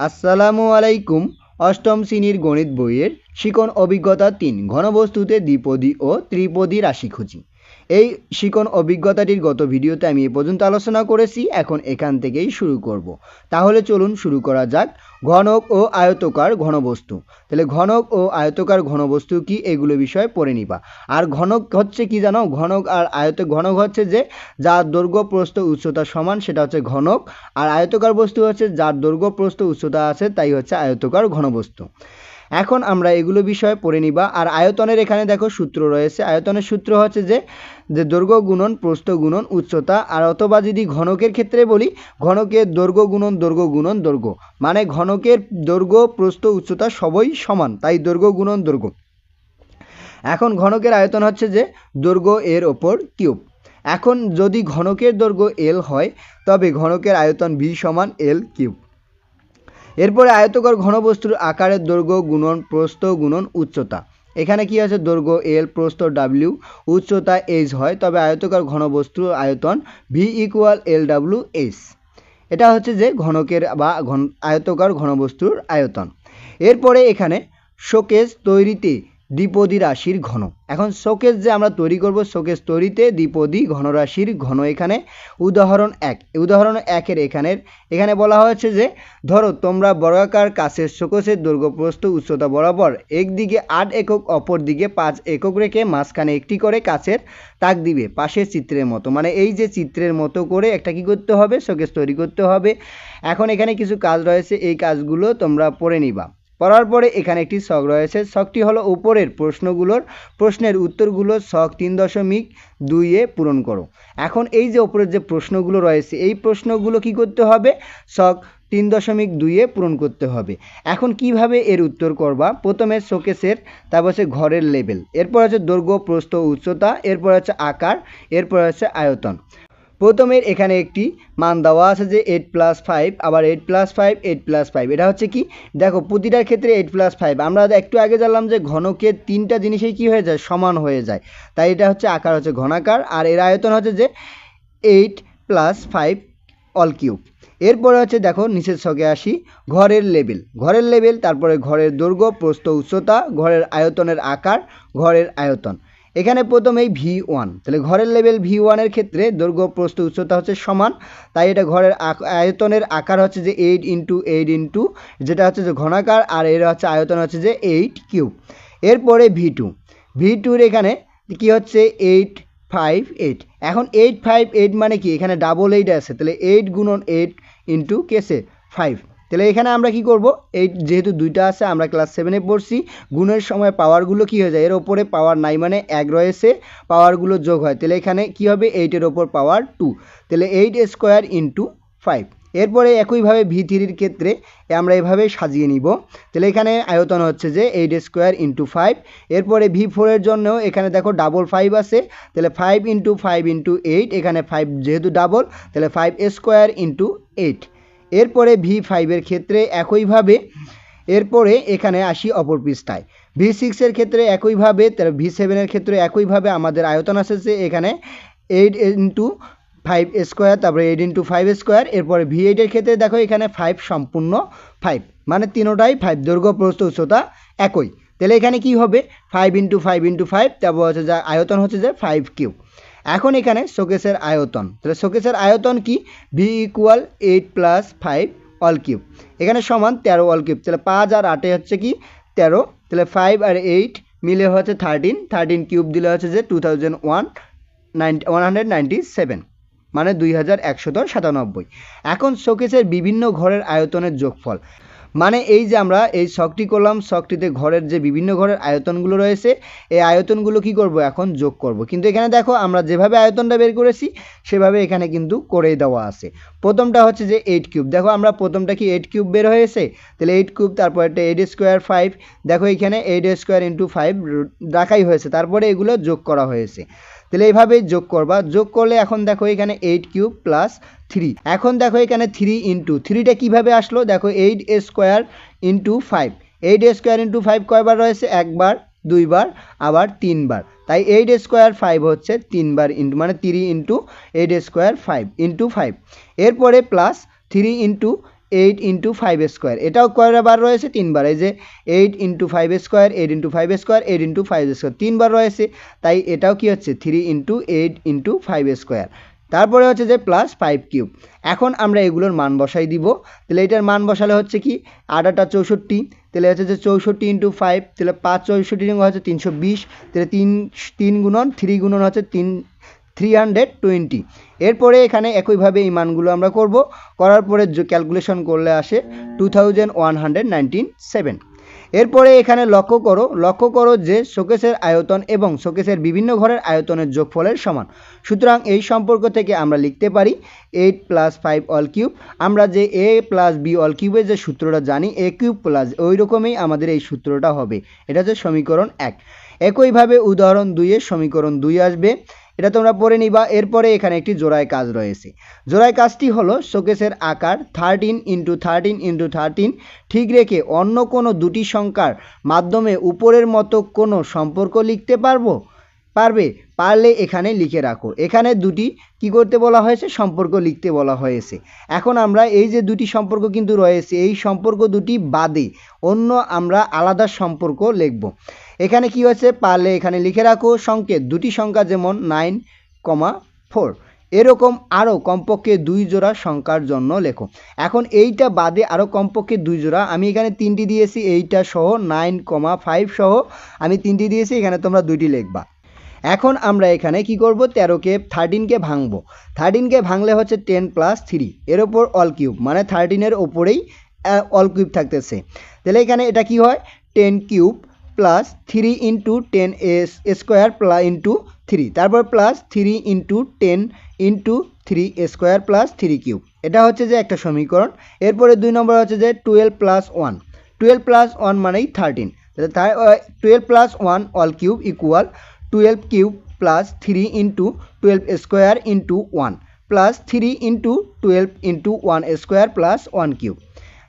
আসসালামু আলাইকুম, অষ্টম শ্রেণির গণিত বইয়ের শিকন অভিজ্ঞতা তিন, ঘনবস্তুতে দ্বিপদী ও ত্রিপদী রাশি খুঁজি। এই শিকন অভিজ্ঞতাটির গত ভিডিওতে আমি এ পর্যন্ত আলোচনা করেছি, এখন এখান থেকেই শুরু করব। তাহলে চলুন শুরু করা যাক। ঘনক ও আয়তকার ঘনবস্তু। তাহলে ঘনক ও আয়তকার ঘনবস্তু কি, এগুলো বিষয়ে পড়ে নিবা। আর ঘনক হচ্ছে কি জানো? ঘনক আর আয়ত, ঘনক হচ্ছে যে যার দৈর্ঘ্য, প্রস্থ, উচ্চতা সমান, সেটা হচ্ছে ঘনক। আর আয়তকার বস্তু হচ্ছে যার দৈর্ঘ্য, প্রস্থ, উচ্চতা আছে, তাই হচ্ছে আয়তকার ঘনবস্তু। এখন আমরা এগুলো বিষয়ে পড়ে নিবা। আর আয়তনের এখানে দেখো সূত্র রয়েছে। আয়তনের সূত্র হচ্ছে যে যে দৈর্ঘ্য গুণন, প্রস্থ গুণন, উচ্চতা। আর অথবা যদি ঘনকের ক্ষেত্রে বলি, ঘনকের দৈর্ঘ্য গুণন দৈর্ঘ্য গুণন, দৈর্ঘ্য। মানে ঘনকের দৈর্ঘ্য, প্রস্থ, উচ্চতা সবই সমান। তাই দৈর্ঘ্য গুণন, দৈর্ঘ্য। এখন ঘনকের আয়তন হচ্ছে যে, দৈর্ঘ্য এর ওপর কিউব। এখন যদি ঘনকের দৈর্ঘ্য এল হয়, তবে ঘনকের আয়তন ভি সমান এল কিউব। এরপরে আয়তকর ঘনবস্তুর আকারের দৈর্ঘ্য গুণন প্রস্থ গুণন উচ্চতা। এখানে কি আছে? দৈর্ঘ্য এল প্রস্থ ডাব্লিউ উচ্চতা এইচ হয়, তবে আয়তকার ঘনবস্তুর আয়তন V equal L W H এটা হচ্ছে যে ঘনকের বা ঘন আয়তকার ঘনবস্তুর আয়তন। এরপরে এখানে শোকেস তৈরিতে দ্বিপদী রাশির ঘন। এখন শোকেস যে আমরা তৈরি করব শোকেস তৈরিতে দ্বিপদী ঘনরাশির ঘন এখানে। উদাহরণ এক, উদাহরণ একের এখানের, এখানে বলা হয়েছে যে, ধরো তোমরা বর্গাকার কাছের শোকসের দৈর্ঘ্য উচ্চতা বরাবর একদিকে আট একক, অপর দিকে পাঁচ একক রেখে মাঝখানে একটি করে কাছের তাক দিবে, পাশের চিত্রের মতো। মানে এই যে চিত্রের মতো করে একটা কি করতে হবে? শোকেস তৈরি করতে হবে। এখন এখানে কিছু কাজ রয়েছে, এই কাজগুলো তোমরা পড়ে নিবা। পড়ার পরে এখানে একটি শখ রয়েছে। শখটি হলো উপরের প্রশ্নগুলোর, প্রশ্নের উত্তরগুলো শখ তিন দশমিক দুইয়ে পূরণ করো। এখন এই যে উপরের যে প্রশ্নগুলো রয়েছে, এই প্রশ্নগুলো কি করতে হবে? শখ তিন দশমিক দুইয়ে পূরণ করতে হবে। এখন কীভাবে এর উত্তর করবা? প্রথমে শোকেসের, তারপর হচ্ছে ঘরের লেভেল এরপর হচ্ছে দৈর্ঘ্য, প্রস্থ, উচ্চতা, এরপর হচ্ছে আকার, এরপর হচ্ছে আয়তন। প্রথমের এখানে একটি মান দেওয়া আছে যে এইট প্লাস ফাইভ আবার eight plus five eight plus five এটা হচ্ছে কি? দেখো, প্রতিটার ক্ষেত্রে এইট প্লাস ফাইভ আমরা একটু আগে জানলাম যে ঘনকের তিনটা জিনিসেই কী হয়ে যায়? সমান হয়ে যায়। তাই এটা হচ্ছে আকার, হচ্ছে ঘনাকার। আর এর আয়তন হচ্ছে যে eight plus five all cube এরপরে হচ্ছে দেখো, নিচের ছকে আসি, ঘরের লেভেল ঘরের লেভেল তারপরে ঘরের দৈর্ঘ্য, প্রস্থ উচ্চতা, ঘরের আয়তনের আকার, ঘরের আয়তন। এখানে প্রথমেই ভি ওয়ান তাহলে ঘরের লেভেল ভি ওয়ানের ক্ষেত্রে দৈর্ঘ্য প্রস্থ উচ্চতা হচ্ছে সমান, তাই এটা ঘরের আয়তনের আকার হচ্ছে যে এইট ইন্টু এইট ইন্টু যেটা হচ্ছে যে ঘনাকার, আর এর হচ্ছে আয়তন হচ্ছে যে এইট কিউব এরপরে ভি টু ভি টুর এখানে কি হচ্ছে এইট ফাইভ এইট এখন এইট ফাইভ এইট মানে কি? এখানে ডাবল এইট আছে, তাহলে এইট গুণন এইট ইন্টু কেসে ফাইভ তাহলে এখানে আমরা কি করব? এই যেহেতু দুইটা আছে, আমরা ক্লাস সেভেনে পড়ছি। গুণের সময় পাওয়ারগুলো কি হয়ে যায়? এর ওপরে পাওয়ার নাই মানে এক রয়েছে পাওয়ারগুলো যোগ হয়। তাহলে এখানে কি হবে? এইটের ওপর পাওয়ার টু তাহলে এইট স্কোয়ার ইন্টু ফাইভ এরপরে একইভাবে ভি থ্রির ক্ষেত্রে আমরা এভাবে সাজিয়ে নিব। তাহলে এখানে আয়তন হচ্ছে যে এইট স্কোয়ার ইন্টু ফাইভ এরপরে ভি ফোরের জন্য এখানে দেখো ডাবল ফাইভ আছে। তাহলে five into five into eight এখানে ফাইভ যেহেতু ডাবল তাহলে ফাইভ স্কোয়ার ইন্টু এইট এরপরে ভি ফাইভের ক্ষেত্রে একইভাবে, এরপরে এখানে আসি অপর পৃষ্ঠায়। ভি সিক্সের ক্ষেত্রে একইভাবে, তার ভি সেভেনের ক্ষেত্রে একইভাবে আমাদের আয়তন আসছে এখানে এইট ইন্টু ফাইভ স্কোয়ার তারপরে এইট ইন্টু ফাইভ স্কোয়ার এরপরে ভি এইটের ক্ষেত্রে দেখো এখানে ফাইভ সম্পূর্ণ ফাইভ মানে তিনোটাই ফাইভ দৈর্ঘ্য, প্রস্থ, উচ্চতা একই। তাহলে এখানে কি হবে? Five into five into five তারপর হচ্ছে যা আয়তন হচ্ছে যে ফাইভ কিউ এখন এখানে শোকেসের আয়তন। তাহলে শোকেসের আয়তন কি? V equal eight plus five all cube এখানে সমান তেরো অল কিউব তাহলে পাঁচ আর আটে হচ্ছে কি? তেরো। তাহলে ফাইভ আর এইট মিলে হচ্ছে থার্টিন থার্টিন কিউব দিলে হচ্ছে যে টু থাউজেন্ড ওয়ান সেভেন মানে দুই এখন শোকেসের বিভিন্ন ঘরের আয়তনের যোগফল। মানে এই যে আমরা এই শখটি করলাম, শখটিতে ঘরের যে বিভিন্ন ঘরের আয়তনগুলো রয়েছে, এই আয়তনগুলো কি করব এখন? যোগ করব। কিন্তু এখানে দেখো, আমরা যেভাবে আয়তনটা বের করেছি, সেভাবে এখানে কিন্তু করেই দেওয়া আছে। প্রথমটা হচ্ছে যে এইট কিউব দেখো, আমরা প্রথমটা কি এইট কিউব বের হয়েছে? তাহলে এইট কিউব তারপর একটা এইট স্কোয়ার ফাইভ দেখো, এখানে এইট স্কোয়ার ইন্টু ফাইভ রাখাই হয়েছে। তারপরে এগুলো যোগ করা হয়েছে। তাহলে এইভাবেই যোগ করবা। যোগ করলে এখন দেখো এখানে এইট কিউব প্লাস থ্রি এখন দেখো এখানে থ্রি ইন্টু থ্রিটা কীভাবে আসলো? দেখো eight square into five eight square into five কয়বার রয়েছে? একবার, দুইবার, আবার তিনবার। তাই এইট স্কোয়ার ফাইভ হচ্ছে তিনবার ইন্টু মানে three into eight square five into five এরপরে plus three into eight into five square এটাও কয়টা বার রয়েছে, তিনবার। এই যে eight into five square eight into five square eight into five square তিনবার রয়েছে। তাই এটাও কি হচ্ছে? Three into eight into five square তারপরে হচ্ছে যে প্লাস ফাইভ কিউব এখন আমরা এগুলোর মান বসাই দিব। তাহলে এটার মান বসালে হচ্ছে কি? আটাটা চৌষট্টি। তাহলে হচ্ছে যে চৌষট্টি ইন্টু ফাইভ তাহলে পাঁচ চৌষট্টি হচ্ছে তিনশো বিশ। তাহলে তিন তিন গুণন থ্রি গুণন হচ্ছে তিন থ্রি হান্ড্রেড টোয়েন্টি এরপরে এখানে একইভাবে এই মানগুলো আমরা করব। করার পরে ক্যালকুলেশন করলে আসে two thousand one hundred nineteen seven এরপরে এখানে লক্ষ্য করো লক্ষ্য করো যে শোকেসের আয়তন এবং শোকেসের বিভিন্ন ঘরের আয়তনের যোগফলের সমান। সুতরাং এই সম্পর্ক থেকে আমরা লিখতে পারি eight plus five all cube আমরা যে এ প্লাস বি অল কিউবের যে সূত্রটা জানি এ কিউব প্লাস ওই রকমই আমাদের এই সূত্রটা হবে। এটা হচ্ছে সমীকরণ এক। একইভাবে উদাহরণ দুইয়ের সমীকরণ দুই আসবে। এটা তোমরা পড়ে নিবা। এরপরে এখানে একটি জোড়ায় কাজ রয়েছে। জোড়ায় কাজটি হলো শোকেসের আকার thirteen into thirteen into thirteen ঠিক রেখে অন্য কোনো দুটি সংখ্যার মাধ্যমে উপরের মতো কোনো সম্পর্ক লিখতে পারব? পারবে? পারলে এখানে লিখে রাখো। এখানে দুটি কি করতে বলা হয়েছে? সম্পর্ক লিখতে বলা হয়েছে। এখন আমরা এই যে দুটি সম্পর্ক কিন্তু রয়েছে, এই সম্পর্ক দুটি বাদে অন্য আমরা আলাদা সম্পর্ক লিখব। এখানে কি হয়েছে? পারলে এখানে লিখে রাখো, সংকেত, দুটি সংখ্যা যেমন নাইন কমা ফোর এরকম আরও কমপক্ষে দুই জোড়া সংখ্যার জন্য লেখো। এখন এইটা বাদে আরও কমপক্ষে দুই জোড়া। আমি এখানে তিনটি দিয়েছি, এইটা সহ নাইন কমা ফাইভ সহ আমি তিনটি দিয়েছি, এখানে তোমরা দুইটি লিখবা। এখন আমরা এখানে কি করব? তেরোকে থার্টিনকে ভাঙবো। থার্টিনকে ভাঙলে হচ্ছে টেন প্লাস থ্রি এর ওপর অল কিউব মানে থার্টিনের ওপরেই অল কিউব থাকতেছে। তাহলে এখানে এটা কি হয়? Ten cube plus three into ten s square plus into three তারপর plus three into ten into three square plus three cube এটা হচ্ছে যে একটা সমীকরণ। এরপরে দুই নম্বর হচ্ছে যে twelve plus one twelve plus one মানেই thirteen twelve plus one all cube equal twelve cube plus three into twelve square into one plus three into twelve into one square plus one cube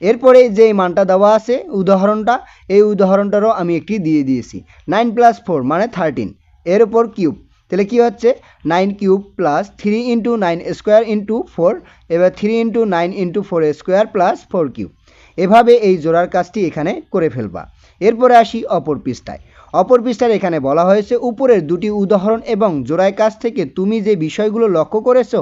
এরপরে যে মানটা দেওয়া আছে উদাহরণটা, এই উদাহরণটারও আমি একটি দিয়ে দিয়েছি। নাইন প্লাস ফোর মানে থার্টিন। এর ওপর কিউব। তাহলে কী হচ্ছে? Nine cube plus three into nine square into four, এবার three into nine into four square plus four cube. এভাবে এই জোড়ার কাজটি এখানে করে ফেলবা। এরপরে আসি অপর পৃষ্ঠায়। অপর পৃষ্ঠার এখানে বলা হয়েছে, উপরের দুটি উদাহরণ এবং জোড়ায় কাজ থেকে তুমি যে বিষয়গুলো লক্ষ্য করেছ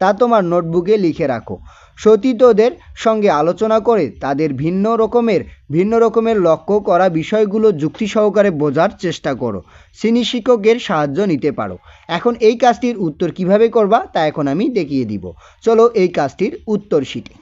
তা তোমার নোটবুকে লিখে রাখো। সতীতদের সঙ্গে আলোচনা করে তাদের ভিন্ন রকমের ভিন্ন রকমের লক্ষ্য করা বিষয়গুলো যুক্তি সহকারে বোঝার চেষ্টা করো। শ্রেণি শিক্ষকের সাহায্য নিতে পারো। এখন এই কাজটির উত্তর কীভাবে করবা তা এখন আমি দেখিয়ে দিব। চলো এই কাজটির উত্তর শিখি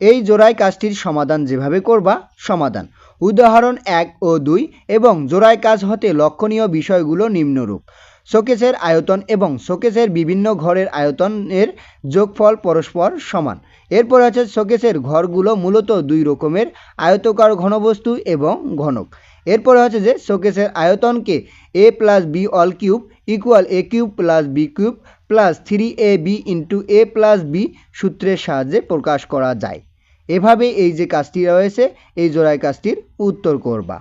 এই জোড়ায় কাজটির সমাধান যেভাবে করবা, সমাধান। উদাহরণ এক ও দুই এবং জোড়ায় কাজ হতে লক্ষণীয় বিষয়গুলো নিম্নরূপ। শোকেসের আয়তন এবং শোকেসের বিভিন্ন ঘরের আয়তনের যোগফল পরস্পর সমান। এরপর আছে শোকেসের ঘরগুলো মূলত দুই রকমের, আয়তকার ঘনবস্তু এবং ঘনক। এরপর হচ্ছে যে শোকেসের আয়তনকে A plus B all cube equal A cube plus B cube plus three A B into A plus B সূত্রের সাহায্যে প্রকাশ করা যায়। এভাবে এই যে কাজটি রয়েছে, এই জোড়ায় কাজটির উত্তর করবা।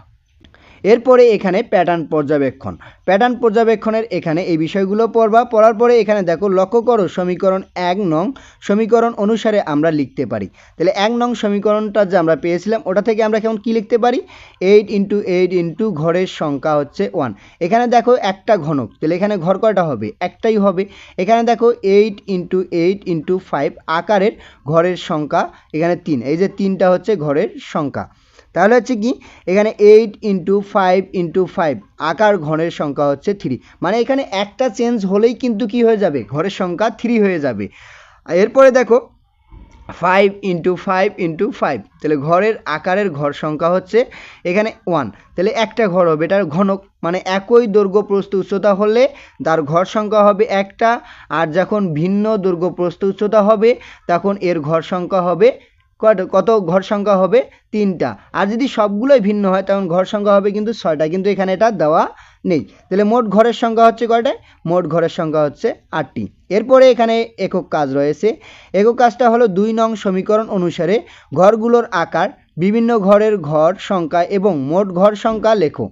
এরপরে এখানে প্যাটার্ন পর্যবেক্ষণ। প্যাটার্ন পর্যবেক্ষণের এখানে এই বিষয়গুলো পড়বা। পড়ার পরে এখানে দেখো, লক্ষ্য করো, সমীকরণ এক নং, সমীকরণ অনুসারে আমরা লিখতে পারি। তাহলে এক নং সমীকরণটা যে আমরা পেয়েছিলাম, ওটা থেকে আমরা কেমন কি লিখতে পারি? এইট ইন্টু এইট ইন্টু ঘরের সংখ্যা হচ্ছে ওয়ান এখানে দেখো একটা ঘনক। তাহলে এখানে ঘর কয়টা হবে? একটাই হবে। এখানে দেখো eight into eight into five আকারের ঘরের সংখ্যা এখানে তিন। এই যে তিনটা হচ্ছে ঘরের সংখ্যা। তাহলে হচ্ছে কি, এখানে eight into five into five আকার ঘরের সংখ্যা হচ্ছে থ্রি মানে এখানে একটা চেঞ্জ হলেই কিন্তু কি হয়ে যাবে? ঘরের সংখ্যা থ্রি হয়ে যাবে। এরপরে দেখো five into five into five তাহলে ঘরের আকারের ঘর সংখ্যা হচ্ছে এখানে ওয়ান তাহলে একটা ঘর হবে এটার ঘনক মানে একই দৈর্ঘ্য প্রস্থ উচ্চতা হলে তার ঘর সংখ্যা হবে একটা, আর যখন ভিন্ন দৈর্ঘ্য প্রস্থ উচ্চতা হবে, তখন এর ঘর সংখ্যা হবে কত কত ঘর সংখ্যা হবে? তিনটা। আর যদি সবগুলোই ভিন্ন হয়, তখন ঘর সংখ্যা হবে কিন্তু ছয়টা। কিন্তু এখানে এটা দেওয়া নেই। তাহলে মোট ঘরের সংখ্যা হচ্ছে কয়টায় মোট ঘরের সংখ্যা হচ্ছে আটটি। এরপরে এখানে একক কাজ রয়েছে। একক কাজটা হলো দুই নং সমীকরণ অনুসারে ঘরগুলোর আকার, বিভিন্ন ঘরের ঘর সংখ্যা এবং মোট ঘর সংখ্যা লেখো।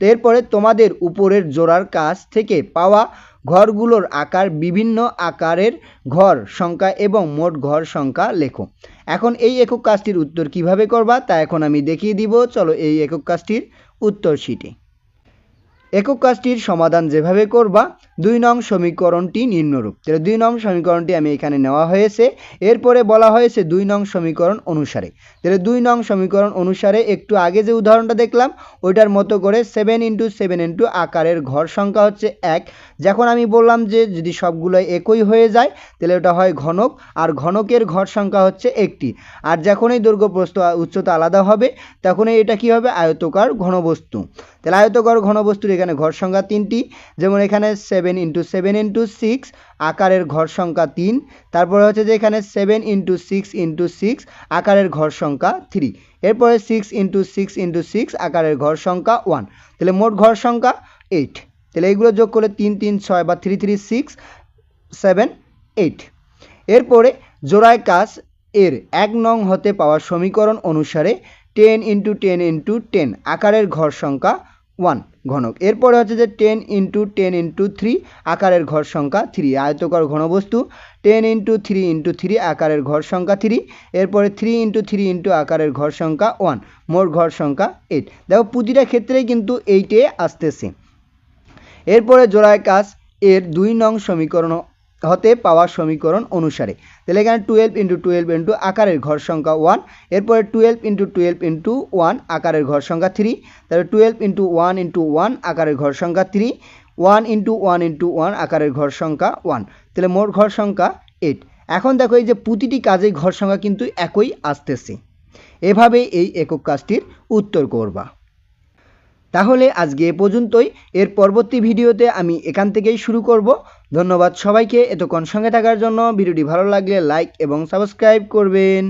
এরপরে তোমাদের উপরের জোড়ার কাজ থেকে পাওয়া ঘরগুলোর আকার, বিভিন্ন আকারের ঘর সংখ্যা এবং মোট ঘর সংখ্যা লেখো। এখন এই একক কাজটির উত্তর কীভাবে করবা তা এখন আমি দেখিয়ে দিব। চলো এই একক কাজটির উত্তর শিটে একক কাজটির সমাধান যেভাবে করবা দুই নং সমীকরণটি নিম্নরূপ। তাহলে দুই নং সমীকরণটি আমি এখানে নেওয়া হয়েছে। এরপরে বলা হয়েছে দুই নং সমীকরণ অনুসারে। তাহলে দুই নং সমীকরণ অনুসারে একটু আগে যে উদাহরণটা দেখলাম, ওইটার মতো করে সেভেন ইন্টু সেভেন ইন্টু আকারের ঘর সংখ্যা হচ্ছে এক। যখন আমি বললাম যে যদি সবগুলো একই হয়ে যায়, তাহলে ওটা হয় ঘনক, আর ঘনকের ঘর সংখ্যা হচ্ছে একটি। আর যখনই দৈর্ঘ্য প্রস্থ উচ্চতা আলাদা হবে, তখনই এটা কি হবে? আয়তকার ঘনবস্তু। তাহলে আয়তকার ঘনবস্তুর এখানে ঘর সংখ্যা তিনটি। যেমন এখানে ইন্টু সেভেন ইন্টু সিক্স আকারের ঘর সংখ্যা তিন। তারপরে হচ্ছে যে এখানে seven into six into six আকারের ঘর সংখ্যা থ্রি এরপরে six into six into six আকারের ঘর সংখ্যা ওয়ান তাহলে মোট ঘর সংখ্যা এইট তাহলে এইগুলো যোগ করলে তিন তিন, ছয় বা three three six seven eight এরপরে জোড়ায় কাজ এর এক নং হতে পাওয়া সমীকরণ অনুসারে ten into ten into ten আকারের ঘর সংখ্যা ওয়ান ঘনক। এরপরে হচ্ছে যে ten into ten into three আকারের ঘর সংখ্যা থ্রি আয়তকর ঘনবস্তু। Ten into three into three আকারের ঘর সংখ্যা থ্রি এরপরে থ্রি ইন্টু থ্রি ইন্টু আকারের ঘর সংখ্যা ওয়ান মোট ঘর সংখ্যা এইট দেখো প্রতিটা ক্ষেত্রেই কিন্তু এইটে আসতেছে। এরপরে জোড়ায় কাজ, এর দুই নং সমীকরণ হতে পাওয়া সমীকরণ অনুসারে। তাহলে এখানে টুয়েলভ ইন্টু টুয়েলভ ইন্টু আকারের ঘর সংখ্যা ওয়ান এরপরে twelve into twelve into one আকারের ঘর সংখ্যা থ্রি তাহলে twelve into one into one আকারের ঘর সংখ্যা three one into one into one আকারের ঘর সংখ্যা ওয়ান তাহলে মোট ঘর সংখ্যা এইট এখন দেখো এই যে প্রতিটি কাজেই ঘর সংখ্যা কিন্তু একই আসতেছে। এভাবেই এই একক কাজটির উত্তর করবা। তাহলে আজকে এ পর্যন্তই। এর পরবর্তী ভিডিওতে আমি এখান থেকেই শুরু করব। ধন্যবাদ সবাইকে। এতক্ষণ সঙ্গে থাকার জন্য ভিডিওটি ভালো লাগলে লাইক এবং সাবস্ক্রাইব করবেন।